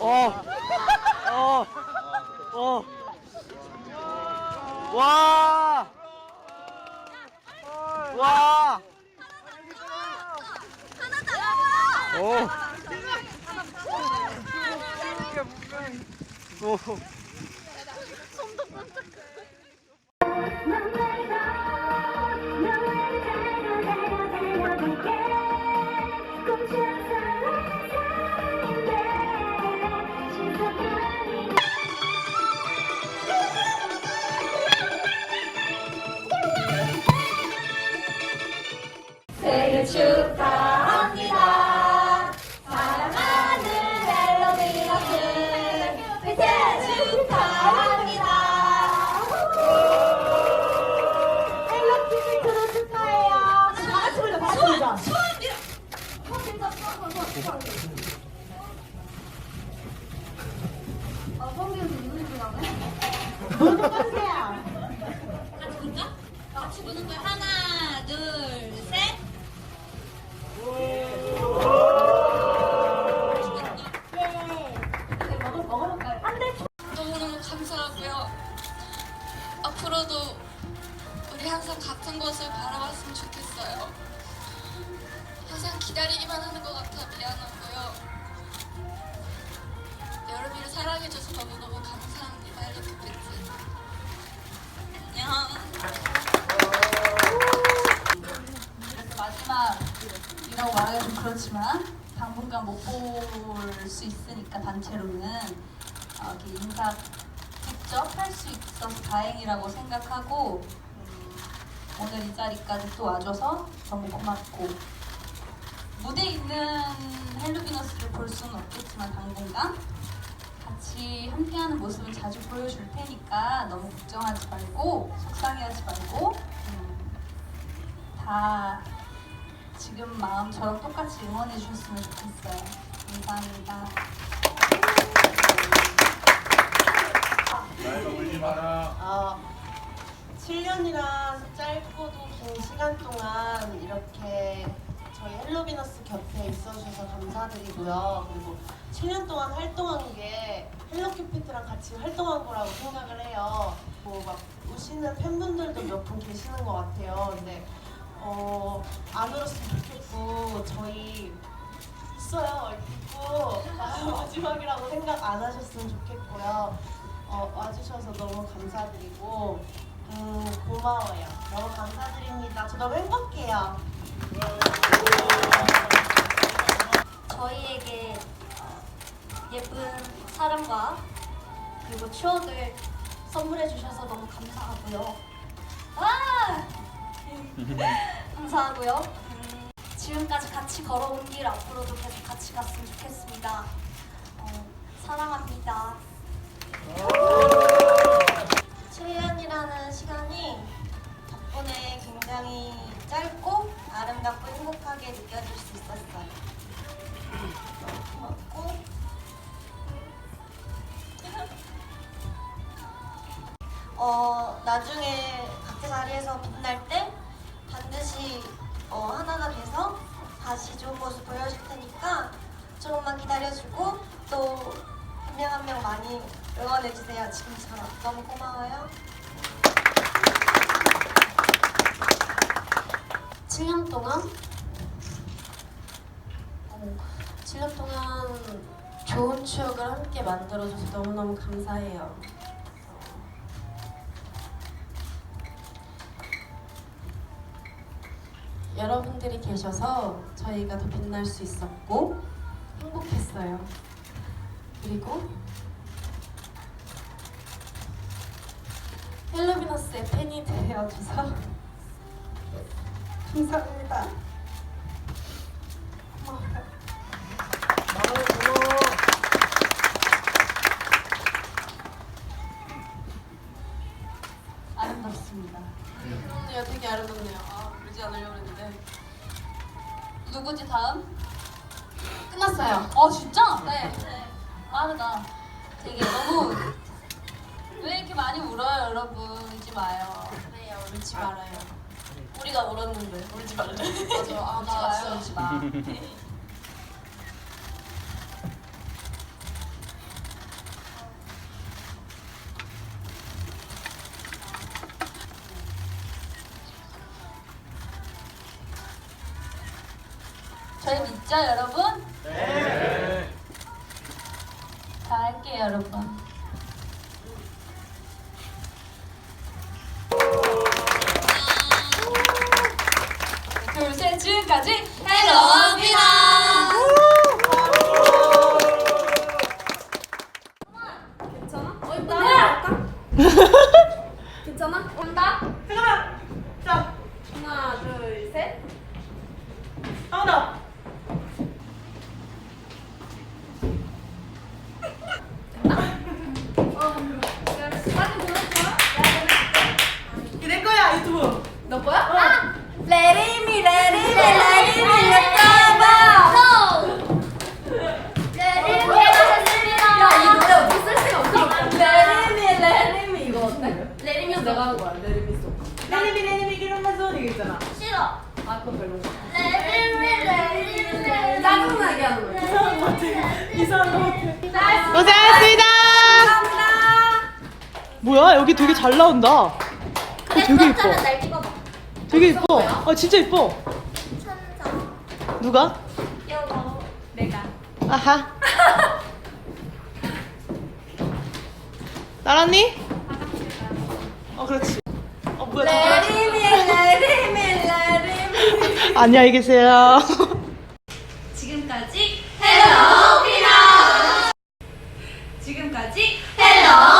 어. 어. 어. 와. 와. 하나 잡았어. 오. 오. 손도 번쩍. 축하합니다. 사랑하는 멜로디너스 생일 축하합니다. 헬로키즈 크루 축하해요. 다 같이 불러, 다 같이 불러. 아, 성기는 눈이 나네. 앞으로도 우리 항상 같은 곳을 바라봤으면 좋겠어요. 항상 기다리기만 하는 것 같아 미안하고요. 여러분을 사랑해줘서 너무너무 감사합니다. 헬로키 팬츠. 안녕. 그래서 마지막이라고 말하기 좀 그렇지만 당분간 못 볼 수 있으니까 단체로는 어, 이렇게 인사 직접 할 수 있어서 다행이라고 생각하고 음, 오늘 이 자리까지 또 와줘서 너무 고맙고 무대에 있는 헬루비너스를 볼 수는 없겠지만 당분간 같이 함께하는 모습을 자주 보여줄 테니까 너무 걱정하지 말고 속상해하지 말고 음, 다 지금 마음처럼 똑같이 응원해 주셨으면 좋겠어요. 감사합니다. 나이가 울지 마라. 어, 7년이란 짧고도 긴 시간 동안 이렇게 저희 헬로비너스 곁에 있어주셔서 감사드리고요. 그리고 7년 동안 활동한 게 헬로큐피트랑 같이 활동한 거라고 생각을 해요. 뭐 막 우시는 팬분들도 몇 분 계시는 것 같아요. 근데 어, 안 울었으면 좋겠고 저희 있어요. 있고 아, 마지막이라고 생각 안 하셨으면 좋겠고요. 어, 와주셔서 너무 감사드리고 음, 고마워요. 너무 감사드립니다. 저 너무 행복해요. 저희에게 어, 예쁜 사랑과 그리고 추억을 선물해 주셔서 너무 감사하고요. 아! 감사하고요. 음, 지금까지 같이 걸어온 길 앞으로도 계속 같이 갔으면 좋겠습니다. 어, 사랑합니다. 7년이라는 시간이 덕분에 굉장히 짧고 아름답고 행복하게 느껴질 수 있었어요. 고맙고 어 나중에 각자 자리에서 빛날 때 반드시 어, 하나가 돼서 다시 좋은 모습 보여줄 테니까 조금만 기다려주고 또 한 명 한 명 많이 응원해주세요 지금처럼 너무 고마워요 7년 동안 어, 7년 동안 좋은 추억을 함께 만들어줘서 너무너무 감사해요. 어, 여러분들이 계셔서 저희가 더 빛날 수 있었고 행복했어요. 그리고 헬로비너스의 팬이 되어줘서 감사합니다. 고마워요. 아름답습니다. 그럼요, 되게 아름답네요. 아, 울지 않으려고 했는데. 누구지 다음? 끝났어요. 어 진짜? 네. 빠르다. 되게 너무 많이 울어요, 여러분. 울지 마요. 그래요, 울지 아, 말아요. 우리가 울었는데. 울지 말래. 맞아, 아, 울지 마요, 울지 마. 저희 믿죠, 여러분? 네. 잘할게요, 여러분. 둘, 셋, 지금까지 헬로비나 괜찮아? 온다? 잠깐만. 자, 하나, 둘, 셋. 더. 짜증나게 하는 거야. 이상한 것 같아. 이상한 것 같아. 고생하셨습니다. 뭐야 여기 되게 잘 나온다. 어, 되게 예뻐. 날 찍어봐. 되게 예뻐. 아 진짜 예뻐. 누가? 여보. 내가. 아하. 나란니? 어 그렇지. 어 뭐야? 안녕히 계세요. 지금까지 헬로비나 지금까지 헬로비나